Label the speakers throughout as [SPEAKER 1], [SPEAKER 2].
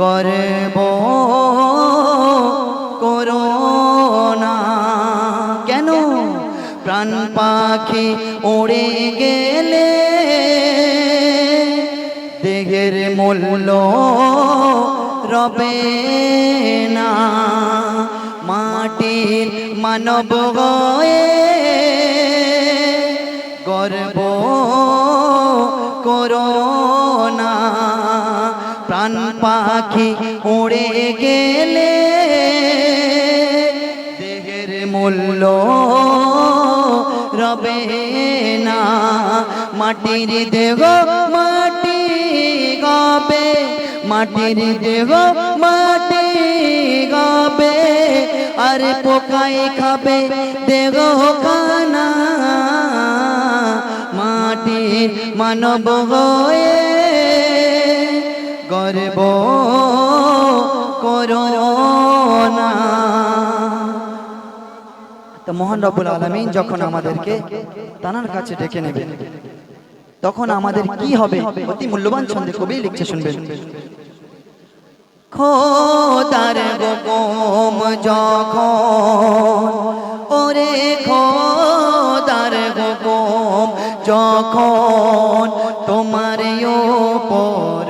[SPEAKER 1] গর্ব করোনা কেন? প্রাণ পাখি উড়ে গেলে দেহের মূল্য রবে না। মাটির মানব হয়ে গর্ব করোনা প্রাণ পাখি উড়ে গেলে দেহের মূল্য রবে না। মাটির দেহ মাটি গবে, মাটির দেহ মাটি গবে। আর পোকাই খাবে দেহ খানা। মাটির মানব হয়ে গর্ব করোনা তো মোহন রব্বুল আলমিন যখন আমাদেরকে তানার কাছে ডেকে নেবে তখন আমাদের কি হবে? অতি মূল্যবান ছন্দে কবি লিখছে শুনবেন। খোদার গোপম যখন যখন তোমার ওপর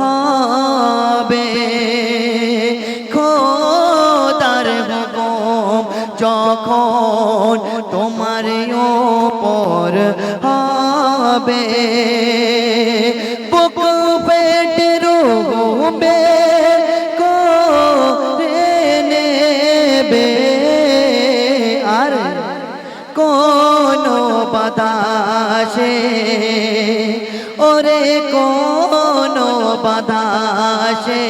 [SPEAKER 1] হবে? খোদার গোপম যখন তোমার ওপর হবে, বুক পেট নেবে। আর কোন বাতাসে ওরে কোনো বাদাসে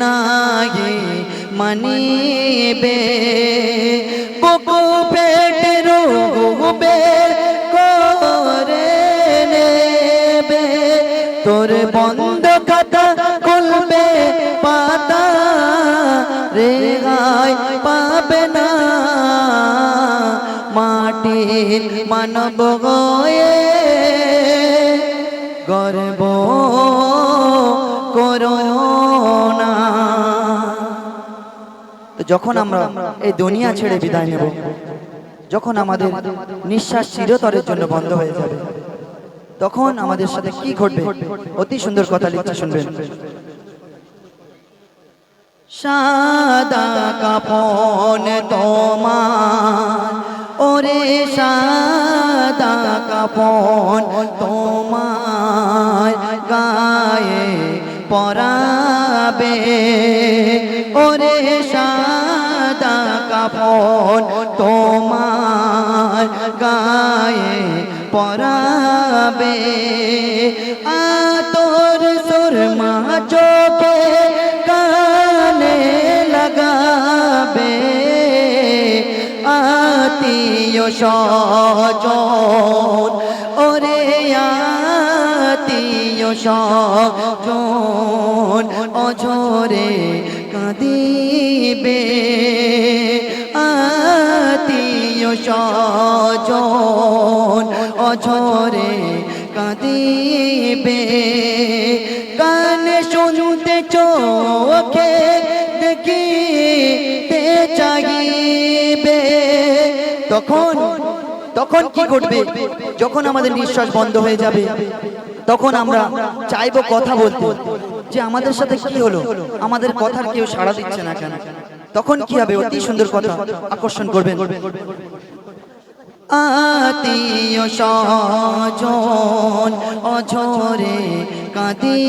[SPEAKER 1] নাই মানিবে। বুক পেট রোবে মাটির মানব গয়ে গর্ব করোনা তো যখন আমরা এই দুনিয়া ছেড়ে বিদায় নেব, যখন আমাদের নিঃশ্বাস চিরতরের জন্য বন্ধ হয়ে যাবে, তখন আমাদের সাথে কি ঘটবে? অতি সুন্দর কথা লিখছে শুনবেন। সাদা কাপন তোমার ওরে সাদা কাপন তোমার গায়ে পরাবে। ওরে সাদা কাপন তোমার গায়ে পরাবে। আতর সুরমা চোখে কানে লাগাবে। আত্মীয় স্বজন ওরে আত্মীয় স্বজন অঝরে কাঁদিবে আত্মীয় স্বজন অঝরে কাঁদিবে। কান শুনতে চোখে দেখিতে চাইবে তখন তখন কি ঘটবে? যখন আমাদের নিঃশ্বাস বন্ধ হয়ে যাবে, তখন আমরা চাইব কথা বলতে, যে আমাদের সাথে কি হলো? আমাদের কথার কেউ সাড়া দিচ্ছে না কেন? তখন কি হবে? অতি সুন্দর কথা আকর্ষণ করবেন। আত্মীয় স্বজন অঝরে কাঁদি